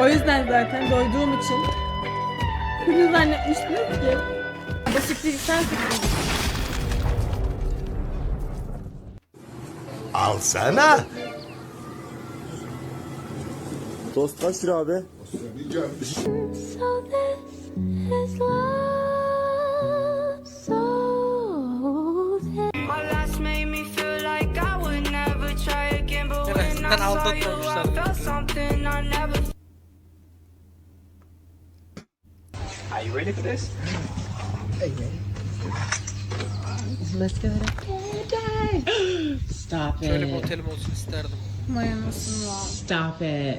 O yüzden zaten doyduğum için. Bunu zannetmiştiniz ki. Sürpriz sen sürpriz. Alsana. Tost kaç lira abi? So this Stop Şöyle bir it. otelim olsun isterdim. Mayanasın var. Stop it.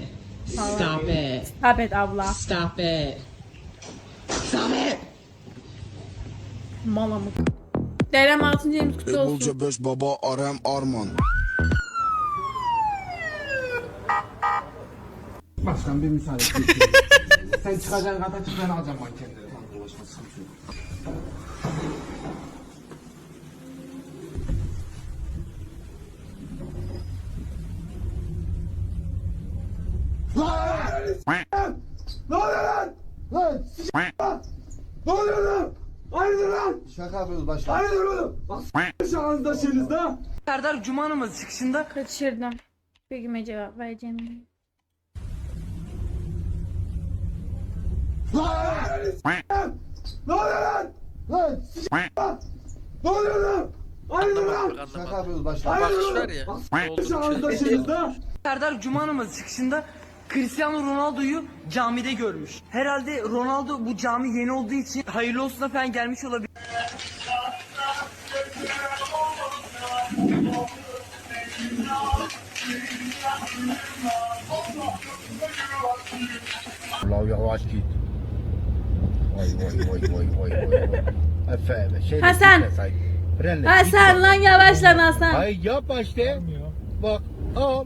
Stop it. Stop it abla. Stop it. Stop it. Malamık. Derem 6. yılımız kutlu olsun. Ebulca 5 baba Arem Arman. Başkan bir müsaade et. Sen çıkacaksın kata çık ben alacağım mankenleri. Tamam dur başkan sıkıntı yok. Ne oluyor lan? Lan! Lan! Ne oluyor lan? Hayırdır lan? Şaka yapıyoruz başkan. Hayırdır oğlum? Bak ağzınızda şeyinizde. Serdar Cuma namazı çıkışında Kaçırdım. Bir güme cevap vereceğim. Lan! Ne oluyor lan? Lan! Ne oluyor lan? Hayırdır lan? Şaka yapıyoruz başkan. Hayırdır oğlum? Bak ağzınızda şeyinizde. Serdar Cuma namazı çıkışında Cristiano Ronaldo'yu camide görmüş. Herhalde Ronaldo bu cami yeni olduğu için hayırlı olsun falan gelmiş olabilir. La yavaş git. Vay vay vay vay vay vay vay. Efendim şey Hasan. Frenle. Hasan lan yavaşlan Hasan. Ay yap işte. Bak al.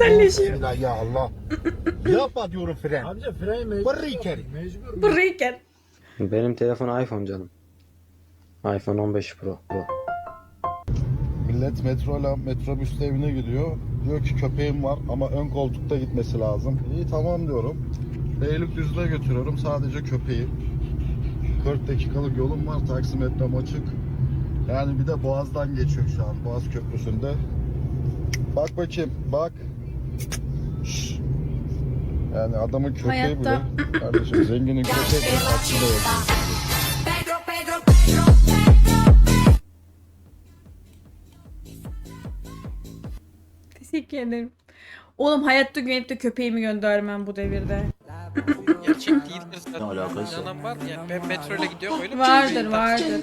Ben de. Bismillah ya Allah. Yapma diyorum fren. Amca fren mecbur. Bırrı içeri. Burayken. Benim telefon iPhone canım. iPhone 15 Pro. Pro. Millet metroyla metrobüsle evine gidiyor. Diyor ki köpeğim var ama ön koltukta gitmesi lazım. İyi tamam diyorum. Beylikdüzü'ne götürüyorum sadece köpeği. 40 dakikalık yolum var. Taksimetrem açık. Yani bir de Boğaz'dan geçiyor şu an. Boğaz Köprüsü'nde. Bak bakayım. Bak. Şşş. Yani adamın köpeği Hayatta- bile. Kardeşim zenginin köpeği bile takside yok. Teşekkür ederim. Oğlum hayatta güvenip de köpeğimi göndermem bu devirde. Gerçek değildir zaten. Ne alakası? Var ya ben metro ile gidiyorum öyle? Vardır vardır.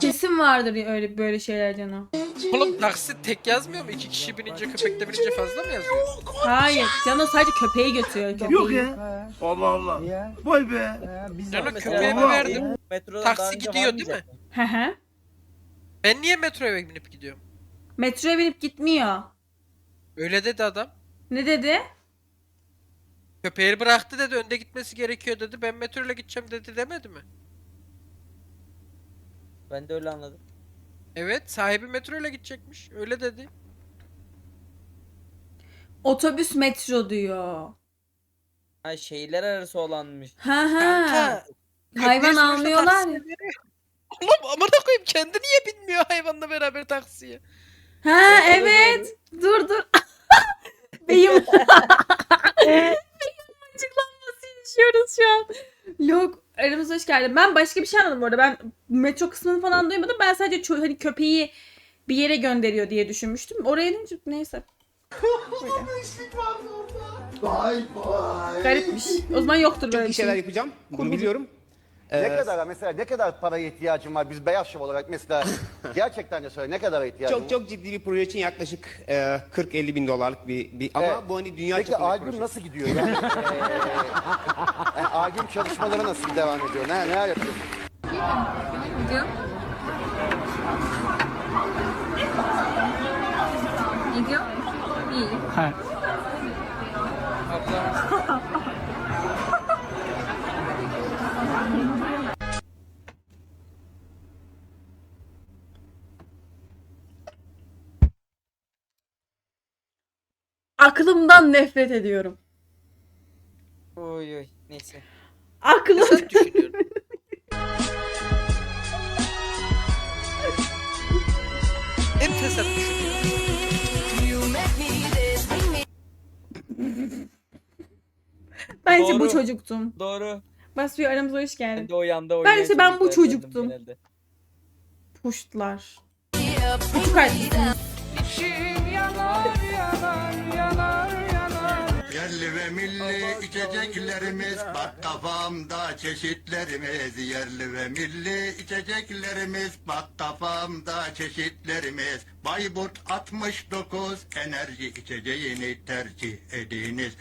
Kesin vardır öyle böyle şeyler canım. Oğlum taksi tek yazmıyor mu? İki kişi binince köpek de binince fazla mı yazıyor? Hayır. Cano sadece köpeği götürüyor. Köpeği. Yok ya. Canım köpeğime verdim. Taksi gidiyor değil mi? Hı hı. Ben niye metroya binip gidiyorum? Metroya binip gitmiyor. Öyle dedi adam. Ne dedi? Köpeği bıraktı dedi önde gitmesi gerekiyor dedi. Ben metro ile gideceğim dedi demedi mi? Ben de öyle anladım. Evet sahibi metro ile gidecekmiş. Öyle dedi. Otobüs metro diyor. Ha şeyler arası olanmış. Ha ha. Kanka. Hayvan köpeği sonuçta almıyorlar taksiye ya. veriyor. Oğlum amına koyayım kendi niye binmiyor hayvanla beraber taksiye? Ha evet. Dur dur. Benim Benim açıklanması yaşıyoruz şu an. Yok aramıza hoş geldin. Ben başka bir şey anladım bu arada. Ben metro kısmını falan duymadım. Ben sadece ço- hani köpeği bir yere gönderiyor diye düşünmüştüm. Oraya dönünce neyse. Vay vay. Garipmiş. O zaman yoktur böyle bir şey. yapacağım. Bunu biliyorum. Ne kadar mesela ne kadar paraya ihtiyacın var biz beyaz şov olarak mesela gerçekten de söyle ne kadara ihtiyacın var? Çok çok ciddi bir proje için yaklaşık e, 40-50 bin dolarlık bir, bir ama Evet. bu hani dünya Peki çapında bir albüm proje. nasıl gidiyor yani? Ee, yani albüm çalışmaları nasıl devam ediyor? Ne, neler yapıyorsun? Gidiyor. Gidiyor. İyi. Aklımdan nefret ediyorum. Oy oy neyse. Aklım. Düşünüyorum. Hep fesat düşünüyorum. Bence bu Doğru. çocuktum. Doğru. Basıyor aramıza hoş geldin. Ben de o yanda Ben oynayan işte ben bu çocuktum. genelde. Puştlar. Buçuk haklısın. Yerli ve milli içeceklerimiz bak kafamda çeşitlerimiz yerli ve milli içeceklerimiz bak kafamda çeşitlerimiz Bayburt 69 enerji içeceğini tercih ediniz.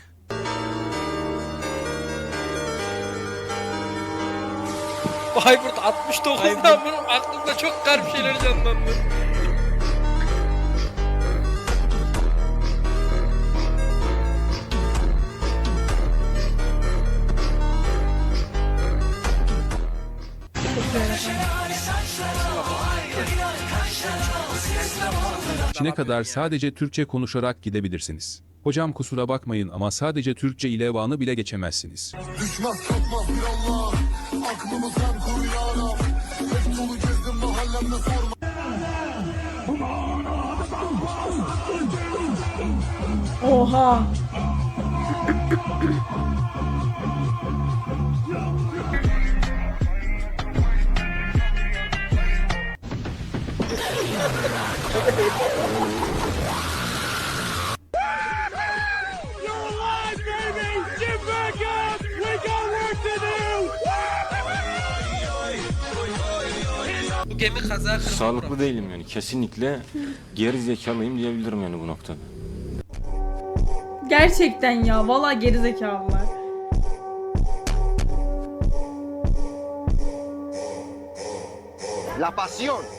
Bayburt 69'dan benim aklımda çok garip şeyler canlandı. İçine kadar sadece Türkçe konuşarak gidebilirsiniz. Hocam kusura bakmayın ama sadece Türkçe ile vanı bile geçemezsiniz. Oha. Bu gemi kaza kırmak Sağlıklı değilim yani kesinlikle geri zekalıyım diyebilirim yani bu noktada. Gerçekten ya. Valla gerizekalılar. La pasión.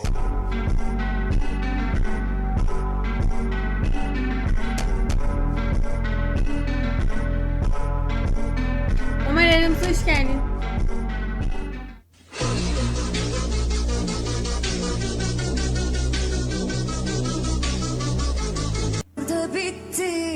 Ömer aramıza hoş geldin. da bitti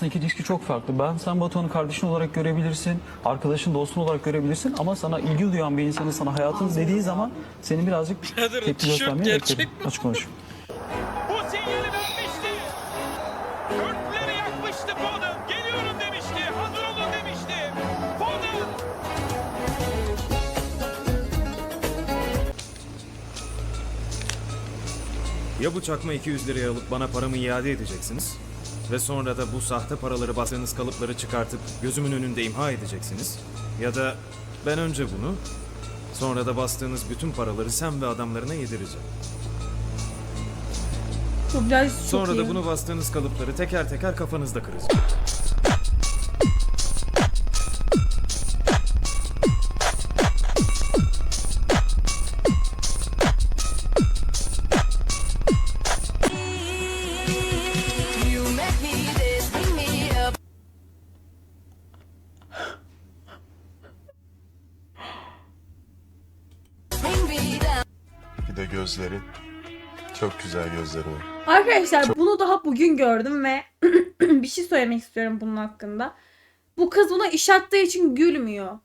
ediyorsun İki ilişki çok farklı. Ben sen Batuhan'ı kardeşin olarak görebilirsin, arkadaşın, dostun olarak görebilirsin ama sana ilgi duyan bir insanın sana hayatın dediği zaman senin birazcık Birader, tepki göstermeye gerçek beklerim. Açık konuşayım. Bu sinyali vermişti. Körtleri yakmıştı Foden. Geliyorum demişti. Hazır olun demişti. Foden. Ya bu çakma 200 liraya alıp bana paramı iade edeceksiniz ve sonra da bu sahte paraları bastığınız kalıpları çıkartıp gözümün önünde imha edeceksiniz. Ya da ben önce bunu sonra da bastığınız bütün paraları sen ve adamlarına yedireceğim. Çok Sonra iyi. da bunu bastığınız kalıpları teker teker kafanızda kıracağım. Gözleri. Çok güzel gözleri var. Arkadaşlar bunu daha bugün gördüm ve bir şey söylemek istiyorum bunun hakkında. Bu kız buna iş attığı için gülmüyor.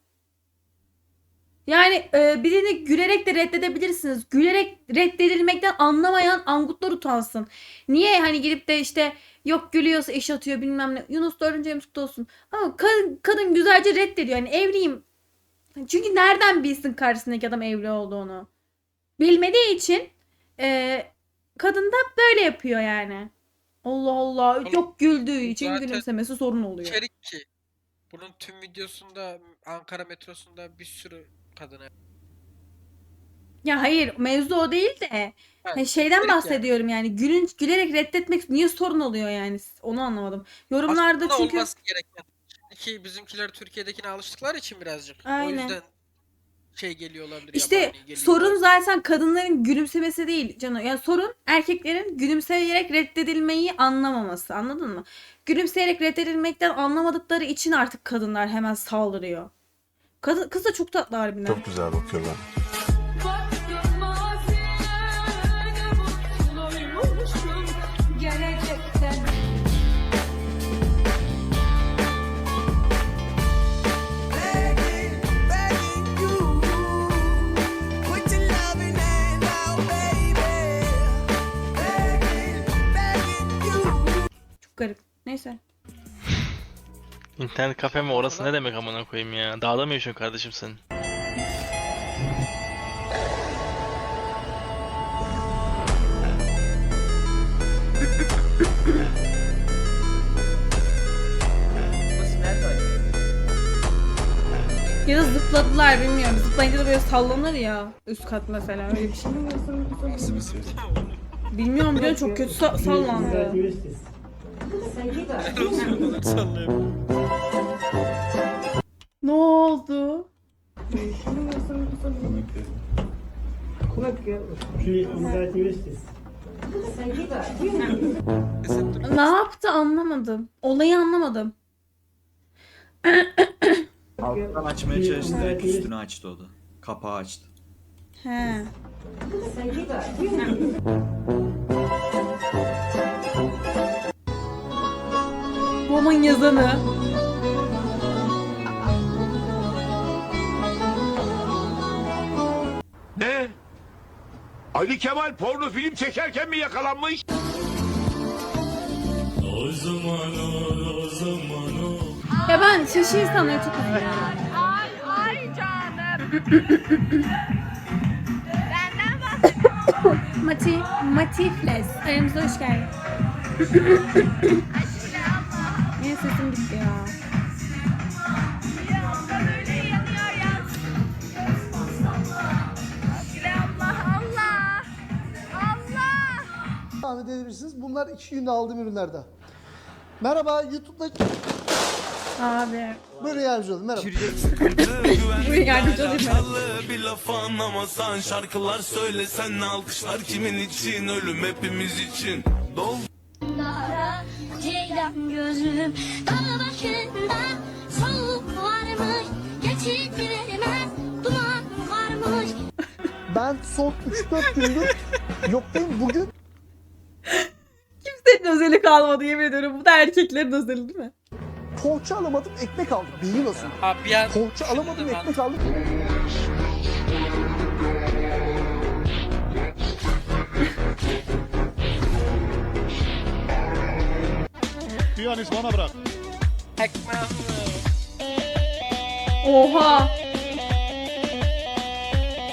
Yani e, birini gülerek de reddedebilirsiniz. Gülerek reddedilmekten anlamayan angutlar utansın. Niye hani gidip de işte yok gülüyorsa iş atıyor bilmem ne. Yunus dördüncü emsukta olsun. Ama kadın, kadın güzelce reddediyor. Yani evliyim. Çünkü nereden bilsin karşısındaki adam evli olduğunu? Bilmediği için e, kadın da böyle yapıyor yani. Allah Allah. Oğlum, Çok güldüğü için zaten gülümsemesi sorun oluyor. İçerik ki. Bunun tüm videosunda Ankara metrosunda bir sürü kadına. Ya hayır mevzu o değil de hani şeyden içerik yani. bahsediyorum yani. Gülün, gülerek reddetmek niye sorun oluyor yani onu anlamadım. Yorumlarda Aslında çünkü olması gereken. Ki bizimkiler Türkiye'dekine alıştıkları için birazcık. Aynen. O yüzden şey geliyor olabilir. işte yabani geliyor sorun olabilir. zaten kadınların gülümsemesi değil canım. Yani sorun erkeklerin gülümseyerek reddedilmeyi anlamaması. Anladın mı? Gülümseyerek reddedilmekten anlamadıkları için artık kadınlar hemen saldırıyor. Kadın, kız da çok tatlı harbiden. Çok güzel bakıyorlar. Neyse. İnternet kafe mi orası ne demek amına koyayım ya? Dağda mı yaşıyorsun kardeşim sen? Ya da zıpladılar bilmiyorum. Zıplayınca da böyle sallanır ya. Üst kat mesela öyle bir şey. Nasıl bir ses? Bilmiyorum diyor çok kötü sa- sallandı. Ne oldu? Ne yaptı anlamadım. Olayı anlamadım. Alttan açmaya çalıştı direkt üstünü açtı o da. Kapağı açtı. He. Roman yazanı. Ne? Ali Kemal porno film çekerken mi yakalanmış? Ya ben şaşı insanları çok üzülüyorum. Ay ay canım. Benden bahsediyorum. Mati, Matifles. Aramıza hoş geldin. Benim sesim gitti ya. Tahmin edebilirsiniz. Bunlar iki günde aldığım ürünlerde. Merhaba YouTube'da Abi. böyle yardımcı olun. Merhaba. Buyurun yardımcı olayım. Bir laf anlamasan şarkılar söylesen alkışlar kimin için ölüm hepimiz için. Dol ceylan gözüm dağ başında soğuk varmış geçitilmez duman varmış Ben son 3-4 gündür yoktayım. Bugün Kimsenin özeli kalmadı yemin ediyorum. Bu da erkeklerin özeli değil mi? poğaça alamadım ekmek aldım. Beyin nasıl? Abi an Poğaça alamadım ekmek aldım. Piyanist bana bırak. ekmeğim. Oha.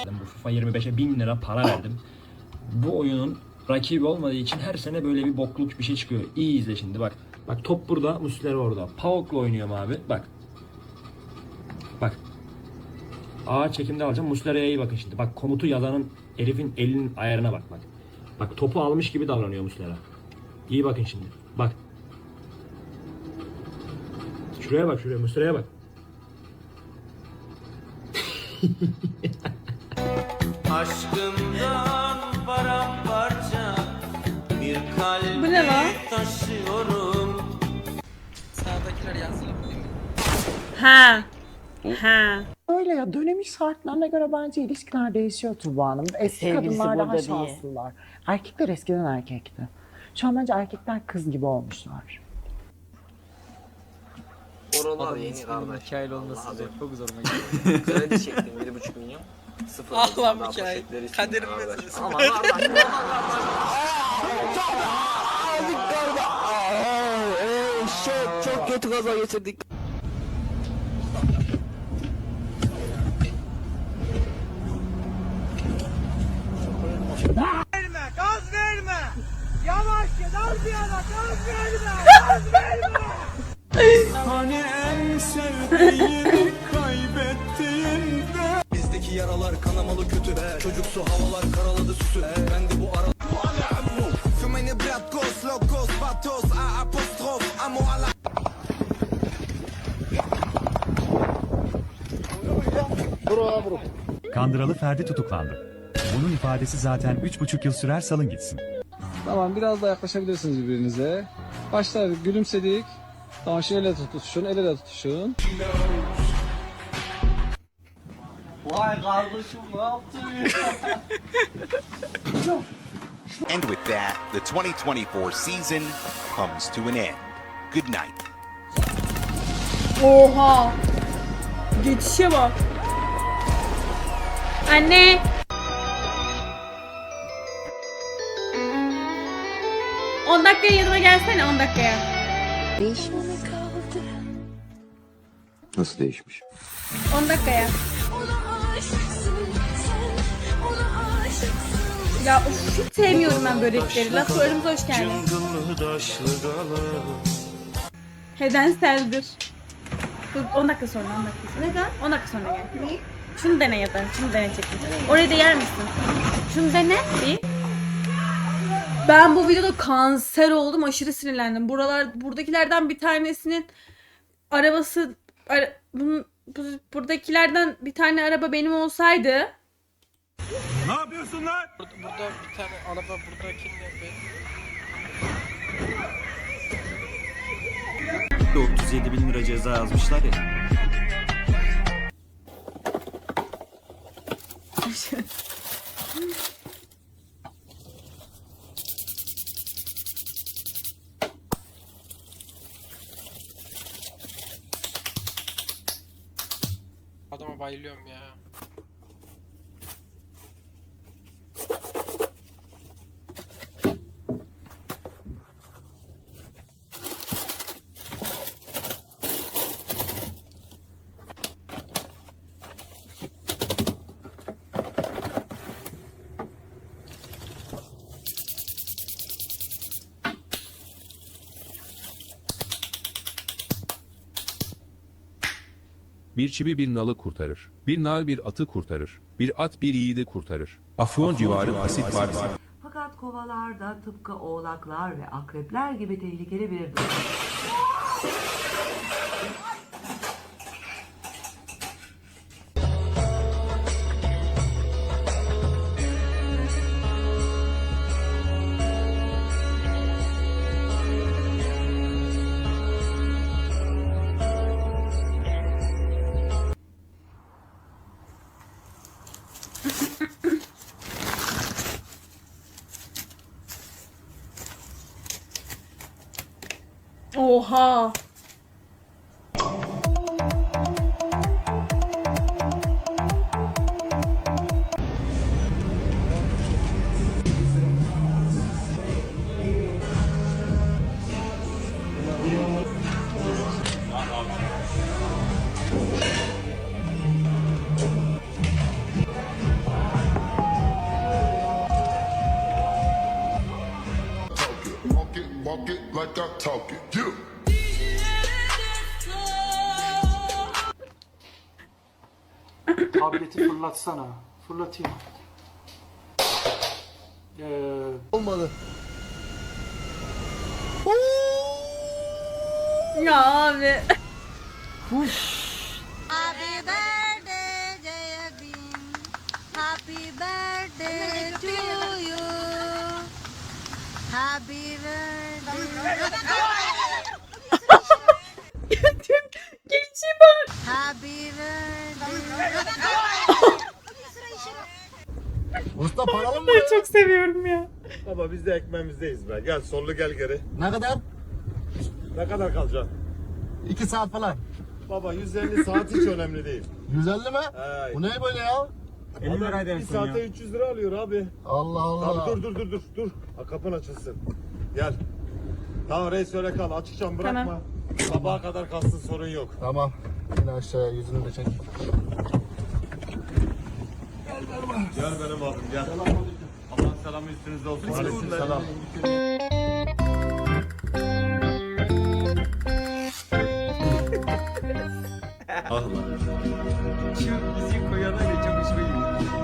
Bu FIFA 25'e 1000 lira para verdim. Bu oyunun rakibi olmadığı için her sene böyle bir bokluk bir şey çıkıyor. İyi izle şimdi bak. Bak top burada, Muslera orada. Pauk'la oynuyorum abi. Bak. Bak. Ağır çekimde alacağım. Muslera'ya iyi bakın şimdi. Bak komutu yazanın herifin elinin ayarına bak bak. Bak topu almış gibi davranıyor Muslera. İyi bakın şimdi. Bak. Şuraya bak şuraya Muslera'ya bak. Aşkından paramparça bir kalbi Bu ne lan? taşıyorum. Sağdakiler yazılı? Ha. Ha. Öyle ya dönemin şartlarına göre bence ilişkiler değişiyor Tuba Hanım. Eski kadınlar daha şanslılar. Erkekler eskiden erkekti. Şu an bence erkekler kız gibi olmuşlar. Oralar yeni kardeş. Hikayeli olması zor. çok zoruma gidiyor. Kredi çektim 1,5 milyon. Sıfır. Ah lan Daha hikaye. poşetleri için Kaderin kardeş. meselesi. Aman Allah. Çok çok kötü kaza geçirdik. Gaz verme. Yavaş gel al bir yana gaz Hani en sevdiğini kaybettiğinde Bizdeki yaralar kanamalı kötü be Çocuksu havalar karaladı süsü Ben de bu ara Fümeni bratkos, lokos, batos, a apostrof, amo ala Kandıralı Ferdi tutuklandı. Bunun ifadesi zaten 3,5 yıl sürer salın gitsin. Tamam biraz daha yaklaşabilirsiniz birbirinize. Başlar gülümsedik. Tamam elle tutuşun, el ele tutuşun. Vay kardeşim ne yaptın And with that, the 2024 season comes to an end. Good night. Oha. Geçişe bak. Anne. On dakikaya yanıma gelsene 10 dakikaya. Değişmeme kaldı. Nasıl değişmiş? 10 dakikaya. Ya of, hiç sevmiyorum ben börekleri. Laf aramıza hoş geldin. Nedenseldir. Dur 10 dakika sonra 10 dakika sonra. Neden? 10 dakika sonra gel. Niye? Şunu dene ya da şunu dene çekin. Orayı da yer misin? Şunu dene bir. Ben bu videoda kanser oldum. Aşırı sinirlendim. Buralar buradakilerden bir tanesinin arabası ara, bunun, bu, buradakilerden bir tane araba benim olsaydı Ne yapıyorsun lan? Burada, burada bir tane araba buradakinde be. 37 bin lira ceza yazmışlar ya. bayılıyorum ya. Bir çivi bir nalı kurtarır. Bir nal bir atı kurtarır. Bir at bir yiğidi kurtarır. Afyon civarı asit var. Fakat kovalar da tıpkı oğlaklar ve akrepler gibi tehlikeli bir Oha. Like I talk it. You. Tableti fırlatsana. Fırlatayım. Ee, Olmadı. Ya abi. Happy birthday Jayabin. Happy birthday to you. Happy birthday. Geçişe bak. Happy birthday. Usta paralı mı? Ben çok seviyorum ya. Baba biz de ekmeğimizdeyiz be. Gel sollu gel geri. Ne kadar? Ne kadar kalacaksın? 2 saat falan. Baba 150 saat hiç önemli değil. 150 mi? Hey. Bu ne böyle ya? 50 liraydı Bir saate 300 lira alıyor abi. Allah Allah. Abi dur dur dur dur dur. Ha, kapın açılsın. Gel. Tamam reis öyle kal. Açıkçam bırakma. Tamam. Sabaha kadar kalsın sorun yok. Tamam. Yine aşağıya yüzünü de çek. Gel benim abim. Gel benim abim gel. Allah'ın selamı üstünüzde olsun. Aleyküm selam. ah lan. Şu müziği koyana ne çok hoşuma.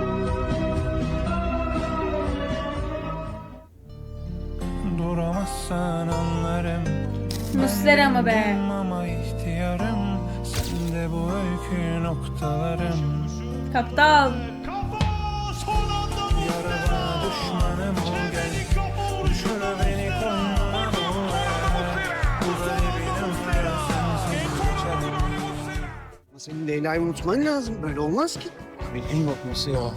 Muslera mı be? ama ihtiyarım Sen de bu öykü noktalarım Kaptan. Yarama düşmanım gel beni geçerim Senin Leyla'yı unutman lazım. Böyle olmaz ki. Bilgin yok nasıl ya?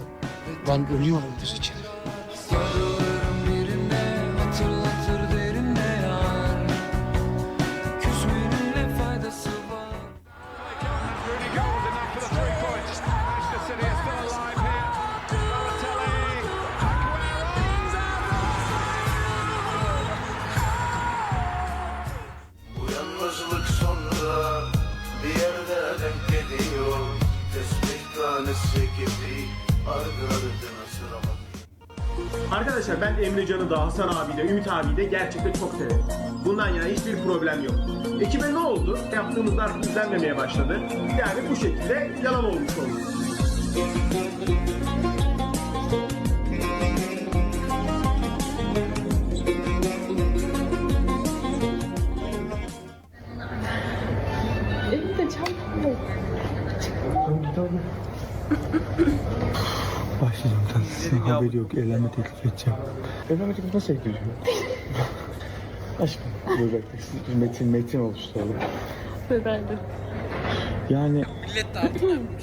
Ben ölüyorum düz için. Emrecan'ı da Hasan abi de Ümit abi de gerçekten çok severim. Bundan yana hiçbir problem yok. Ekibe ne oldu? Yaptığımızlar izlenmemeye başladı. Yani bu şekilde yalan olmuş oldu. Elimde çantam yok. Başlayacağım tatlısına haberi yok. Evlenme teklif edeceğim. Evlenme teklifi nasıl ediyor? Aşkım. Dur bak. Metin, metin oluşturalım. Bence. Yani Millet de artık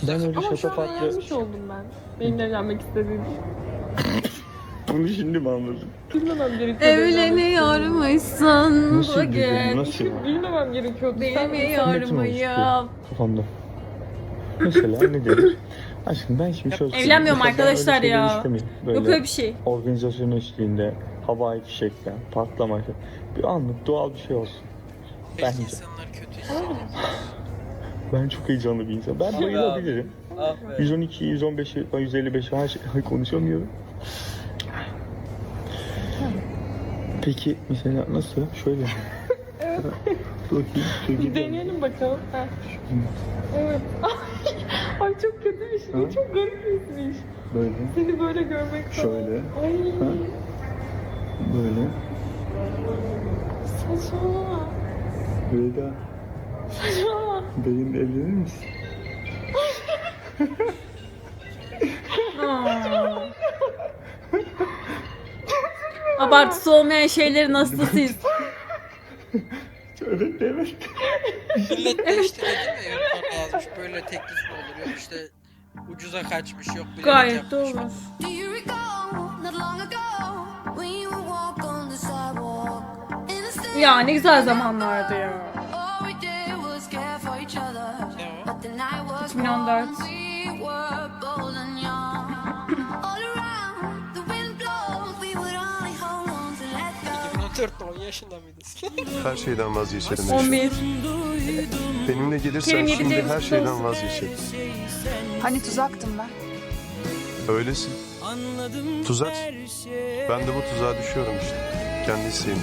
ben öyle Ama şu an şatafatlı... yanlış oldum ben. Benimle evlenmek istediğim. Bunu şimdi mi anladın? Bilmemem gerekiyor. Evleniyormuşsun Nasıl bugün? Nasıl? Bilmemem gerekiyordu. Metin oluşturuyor ya. Kafamda. Mesela ne denir? Aşkım ben şimdi şöyle... Evlenmiyorum Mesela ben arkadaşlar öyle ya. istemiyorum. Yok öyle bir şey. Organizasyon eşliğinde havai fişekler, patlama, bir anlık doğal bir şey olsun. Bence. insanlar kötü. Ben çok heyecanlı bir insan. Ben bayılabilirim. 112, 115, 155 her şey konuşamıyorum. Peki mesela nasıl? Şöyle. evet. Bakayım. İyi. Deneyelim bakalım. Ha. Evet. Çok kötü bir şey. Ha? Çok garip bir ismiş. Böyle. Seni böyle görmek falan. Şöyle. Ay. Ha? Böyle. Saçmalama. Veda. Saçmalama. Benimle evlenir misin? Abartısı olmayan şeyleri nasıl siz? Evet evet. Millet de işte dedi mi yorumlarda yazmış böyle teklif işte ucuza kaçmış yok bilerek Gayet yapmış. doğru. Ya ne güzel zamanlardı ya. 2014. 14 10 yaşında mıydı? Her şeyden vazgeçerim. 11. Benimle gelirsen Kerim şimdi gideceğimiz her şeyden vazgeçerim. Hani tuzaktım ben. Öylesin. Tuzak. Ben de bu tuzağa düşüyorum işte. Kendi isteğimle.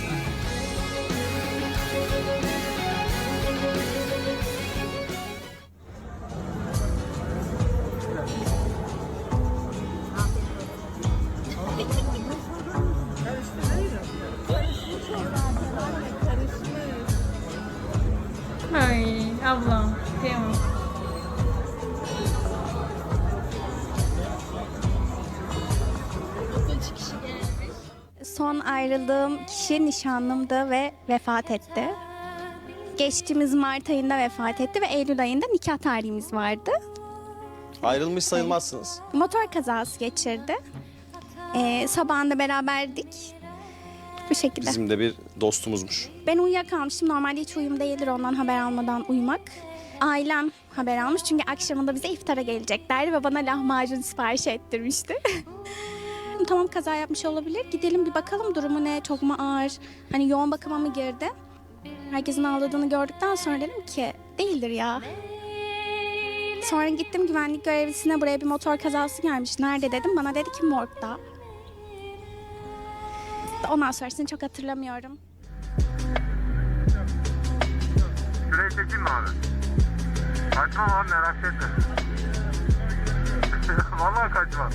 Son ayrıldığım kişi nişanlımdı ve vefat etti. Geçtiğimiz Mart ayında vefat etti ve Eylül ayında nikah tarihimiz vardı. Ayrılmış sayılmazsınız. Motor kazası geçirdi. Ee, sabahında beraberdik. Bu şekilde. Bizim de bir dostumuzmuş. Ben uyuyakalmıştım. Normalde hiç uyum değildir ondan haber almadan uyumak. Ailem haber almış çünkü akşamında bize iftara geleceklerdi ve bana lahmacun sipariş ettirmişti. tamam kaza yapmış olabilir. Gidelim bir bakalım durumu ne, çok mu ağır? Hani yoğun bakıma mı girdi? Herkesin ağladığını gördükten sonra dedim ki değildir ya. Sonra gittim güvenlik görevlisine buraya bir motor kazası gelmiş. Nerede dedim. Bana dedi ki morgda. Ondan sonrasını çok hatırlamıyorum. Şurayı çekeyim mi abi? Kaçma lan merak etme. Vallahi kaçma.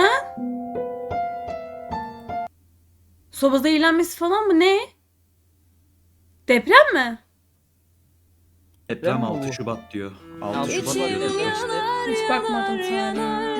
Neden? Soba zehirlenmesi falan mı? Ne? Deprem mi? Deprem 6 Şubat diyor. 6 Şubat diyor deprem. Hiç bakmadım sana.